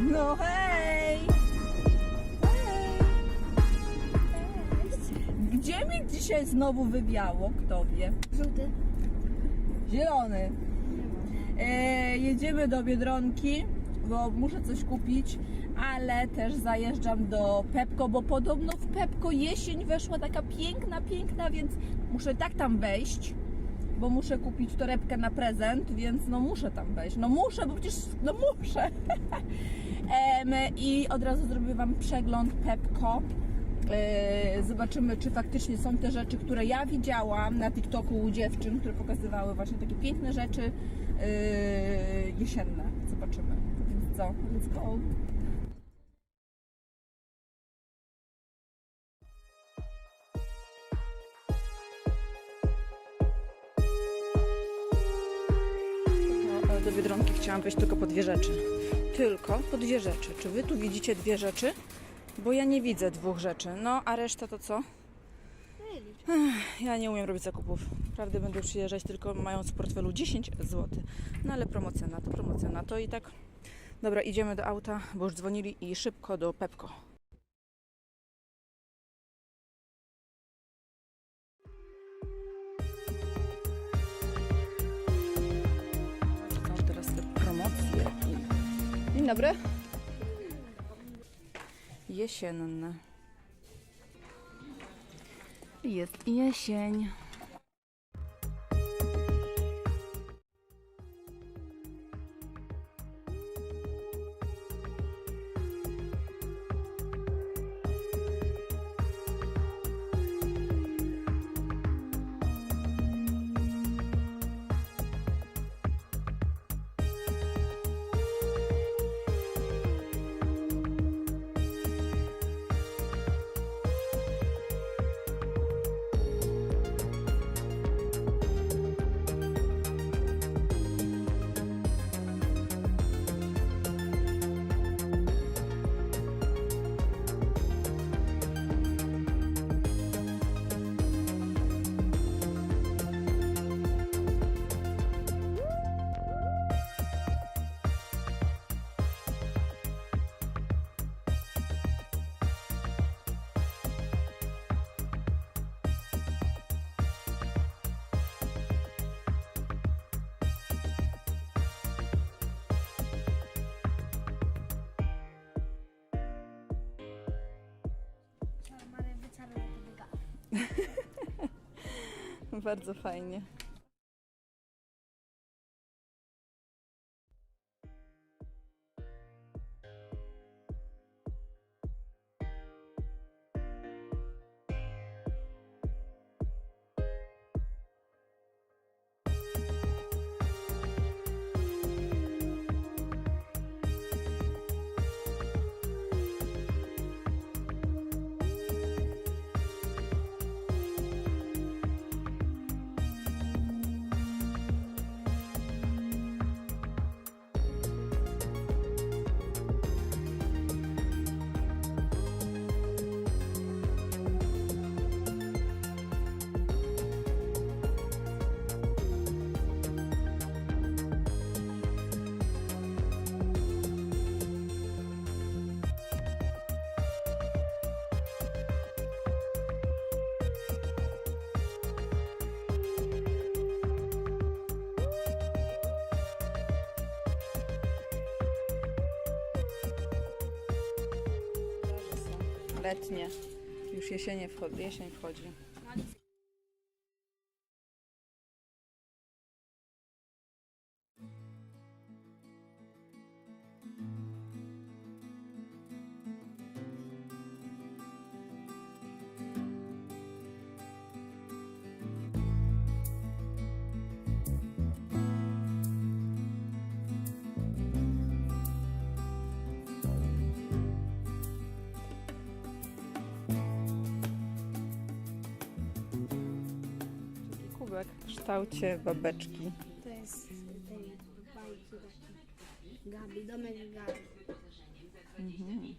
No hej! Hej! Cześć! Gdzie mi dzisiaj znowu wywiało? Kto wie? Żółty. Zielony. E, jedziemy do Biedronki, bo muszę coś kupić, ale też zajeżdżam do Pepko, bo podobno w Pepko jesień weszła taka piękna, piękna, więc muszę tak tam wejść, bo muszę kupić torebkę na prezent, więc no muszę tam wejść. No muszę, bo przecież no muszę. I od razu zrobię Wam przegląd Pepko. E, Zobaczymy, czy faktycznie są te rzeczy, które ja widziałam na TikToku u dziewczyn, które pokazywały właśnie takie piękne rzeczy e, jesienne. Zobaczymy. Więc co? Let's go. Biedronki chciałam wejść tylko po dwie rzeczy. Tylko po dwie rzeczy. Czy Wy tu widzicie dwie rzeczy? Bo ja nie widzę dwóch rzeczy. No, a reszta to co? Ja nie umiem robić zakupów. Prawdę będę przyjeżdżać tylko mając w portfelu 10 zł. No ale promocja na to, promocja na to i tak. Dobra, idziemy do auta, bo już dzwonili i szybko do Pepko. I- Dzień dobry. Jesienne. Jest jesień. Bardzo fajnie. Letnie. Już jesienie wchodzi, jesień wchodzi. Kształcie babeczki. To jest z tej bajki taki. Gabi, domek Gabi. Mhm.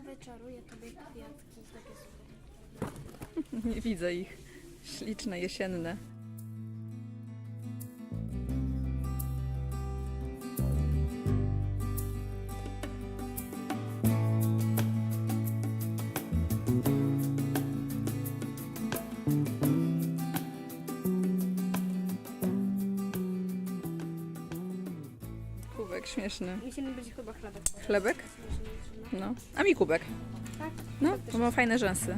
Wyczaruję tobie kwiatki takie. Nie widzę ich. Śliczne, jesienne. Musimy być chyba chlebek. Chlebek? No. A mi kubek. Tak? No, bo ma fajne rzęsy.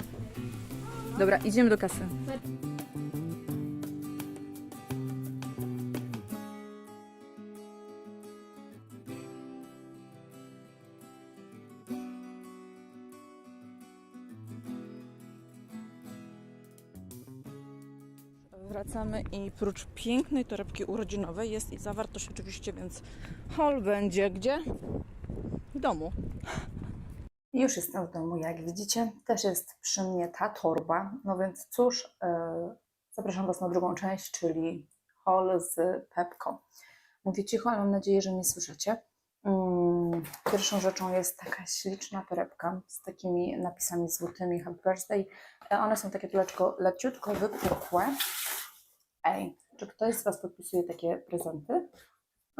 Dobra, idziemy do kasy. Wracamy i prócz pięknej torebki urodzinowej jest i zawartość oczywiście, więc hol będzie gdzie? W domu. Już jestem w domu, jak widzicie. Też jest przy mnie ta torba. No więc cóż, e, zapraszam Was na drugą część, czyli haul z Pepką. Mówię cicho, ale mam nadzieję, że mnie słyszycie. Mm, Pierwszą rzeczą jest taka śliczna torebka z takimi napisami złotymi Happy Birthday. E, One są takie leczko, leciutko wypukłe. Ej, czy ktoś z Was podpisuje takie prezenty?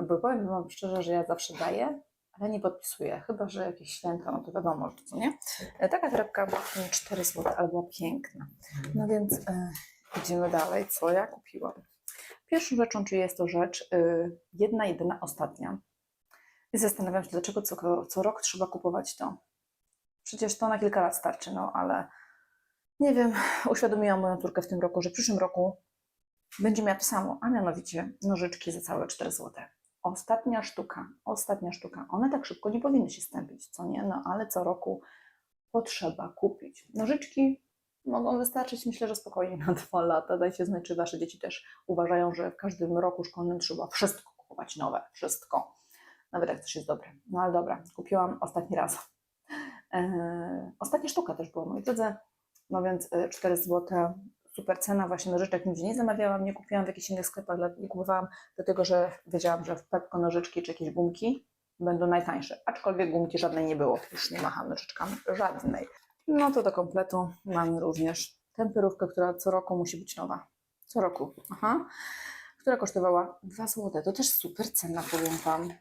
Bo powiem Wam szczerze, że ja zawsze daję, ale nie podpisuję, chyba że jakieś święta, no to wiadomo, że co nie. E, Taka torebka była 4 zł, była piękna. No więc e, idziemy dalej, co ja kupiłam. Pierwszą rzeczą, czy jest to rzecz e, jedna, jedyna, ostatnia. I zastanawiam się, dlaczego co, co rok trzeba kupować to. Przecież to na kilka lat starczy, no ale nie wiem, uświadomiłam moją córkę w tym roku, że w przyszłym roku będzie miała to samo, a mianowicie nożyczki za całe 4 zł. Ostatnia sztuka, ostatnia sztuka. One tak szybko nie powinny się stępić, co nie? No ale co roku potrzeba kupić. Nożyczki mogą wystarczyć, myślę, że spokojnie na dwa lata. Dajcie znać, czy Wasze dzieci też uważają, że w każdym roku szkolnym trzeba wszystko kupować nowe, wszystko. Nawet jak coś jest dobre. No ale dobra, kupiłam ostatni raz. Eee, ostatnia sztuka też była, moi drodzy. No więc e, 4 zł, super cena, właśnie nożyczek nigdzie nie zamawiałam, nie kupiłam w jakichś innych sklepach, nie kupowałam, dlatego że wiedziałam, że w Pepko nożyczki czy jakieś gumki będą najtańsze. Aczkolwiek gumki żadnej nie było, już nie macham nożyczkami, żadnej. No to do kompletu mamy również temperówkę, która co roku musi być nowa. Co roku, aha. Która kosztowała 2 zł. To też super cena, powiem Wam.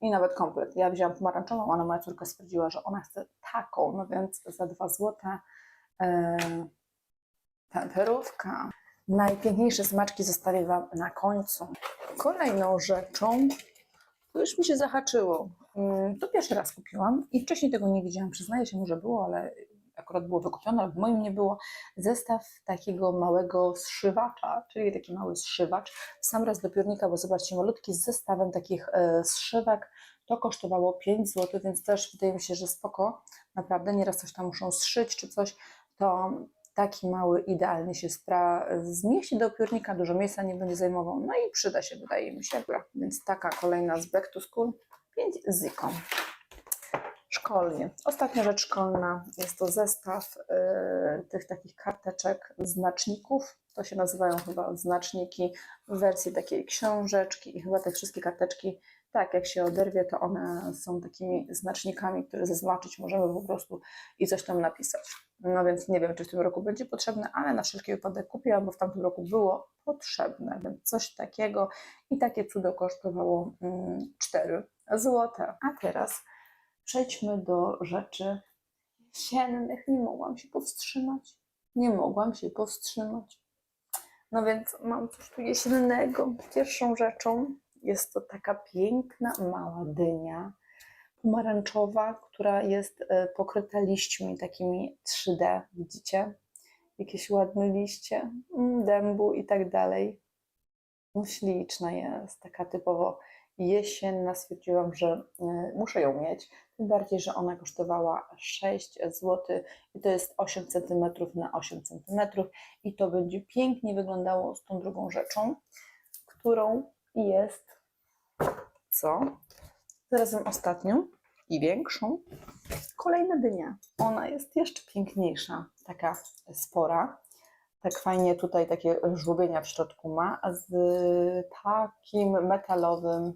I nawet komplet. Ja wzięłam pomarańczową, ale moja córka stwierdziła, że ona chce taką, no więc za 2 zł. E, temperówka. Najpiękniejsze smaczki zostawię Wam na końcu. Kolejną rzeczą, to już mi się zahaczyło. Mm, To pierwszy raz kupiłam i wcześniej tego nie widziałam. Przyznaję się, może było, ale akurat było wykupione, ale w moim nie było. Zestaw takiego małego zszywacza, czyli taki mały zszywacz. Sam raz do piórnika, bo zobaczcie, malutki z zestawem takich e, zszywek. To kosztowało 5 zł, więc też wydaje mi się, że spoko. Naprawdę, nieraz coś tam muszą zszyć czy coś, to taki mały idealnie się spra- zmieści do piórnika, dużo miejsca nie będzie zajmował, no i przyda się, wydaje mi się. Więc taka kolejna z Back to School, 5 z Ziką. Szkolnie. Ostatnia rzecz szkolna jest to zestaw y, tych takich karteczek, znaczników. To się nazywają chyba znaczniki w wersji takiej książeczki i chyba te wszystkie karteczki, tak jak się oderwie, to one są takimi znacznikami, które zaznaczyć możemy po prostu i coś tam napisać. No więc nie wiem, czy w tym roku będzie potrzebne, ale na wszelki wypadek kupiłam, bo w tamtym roku było potrzebne, więc coś takiego i takie cudo kosztowało mm, 4 zł. A teraz przejdźmy do rzeczy jesiennych. Nie mogłam się powstrzymać. Nie mogłam się powstrzymać. No więc mam coś tu jesiennego. Pierwszą rzeczą jest to taka piękna, mała dynia pomarańczowa, która jest e, pokryta liśćmi takimi 3D, widzicie? Jakieś ładne liście, mm, dębu i tak dalej. No śliczna jest, taka typowo jesienna. Stwierdziłam, że e, muszę ją mieć. Tym bardziej, że ona kosztowała 6 zł i to jest 8 cm na 8 cm i to będzie pięknie wyglądało z tą drugą rzeczą, którą jest co? Zarazem ostatnią i większą. Kolejna dynia. Ona jest jeszcze piękniejsza, taka spora. Tak fajnie tutaj takie żłobienia w środku ma, z takim metalowym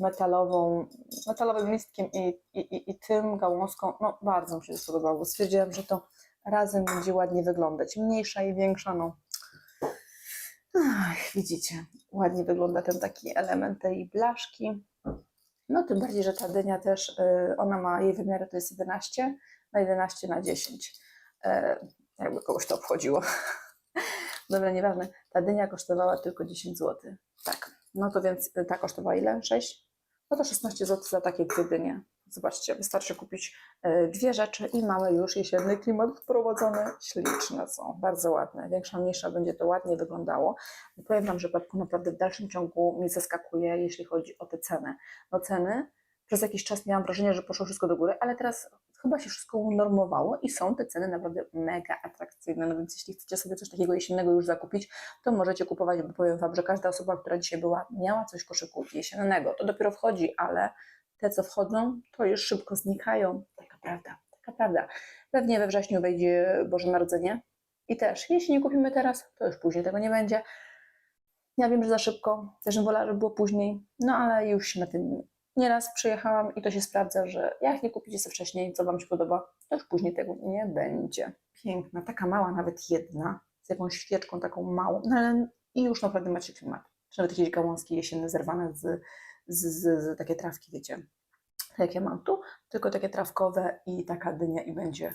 metalową, metalowym listkiem i, i, i, i tym gałązką. No bardzo mi się to spodobało. Stwierdziłam, że to razem będzie ładnie wyglądać. Mniejsza i większa, no. Ach, widzicie, ładnie wygląda ten taki element tej blaszki. No tym bardziej, że ta dynia też, y, ona ma, jej wymiary to jest 11 na 11 na 10. E, jakby kogoś to obchodziło. Dobra, nieważne. Ta dynia kosztowała tylko 10 zł. Tak. No to więc y, ta kosztowała ile? 6? No to 16 zł za takie dwie dynie. Zobaczcie, wystarczy kupić y, dwie rzeczy i mamy już jesienny klimat wprowadzony. Śliczne są, bardzo ładne. Większa, mniejsza będzie to ładnie wyglądało. Powiem Wam, że Pepko naprawdę w dalszym ciągu mnie zaskakuje, jeśli chodzi o te ceny. No ceny, przez jakiś czas miałam wrażenie, że poszło wszystko do góry, ale teraz chyba się wszystko unormowało i są te ceny naprawdę mega atrakcyjne. No więc jeśli chcecie sobie coś takiego jesiennego już zakupić, to możecie kupować, bo powiem Wam, że każda osoba, która dzisiaj była, miała coś w koszyku jesiennego. To dopiero wchodzi, ale te, co wchodzą, to już szybko znikają. Taka prawda, taka prawda. Pewnie we wrześniu wejdzie Boże Narodzenie i też, jeśli nie kupimy teraz, to już później tego nie będzie. Ja wiem, że za szybko, też bym wolała, żeby było później, no ale już na tym nieraz przyjechałam i to się sprawdza, że jak nie kupicie sobie wcześniej, co Wam się podoba, to już później tego nie będzie. Piękna, taka mała, nawet jedna, z jakąś świeczką taką małą, no ale i już naprawdę macie klimat. Czy nawet jakieś gałązki jesienne zerwane z, z, z, z takie trawki, wiecie, tak jak ja mam tu, tylko takie trawkowe i taka dynia i będzie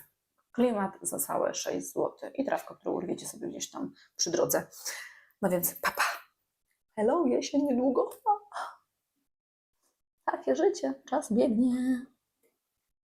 klimat za całe 6 zł i trawka, którą urwiecie sobie gdzieś tam przy drodze. No więc papa. Hello, jesień niedługo. Takie życie, czas biegnie.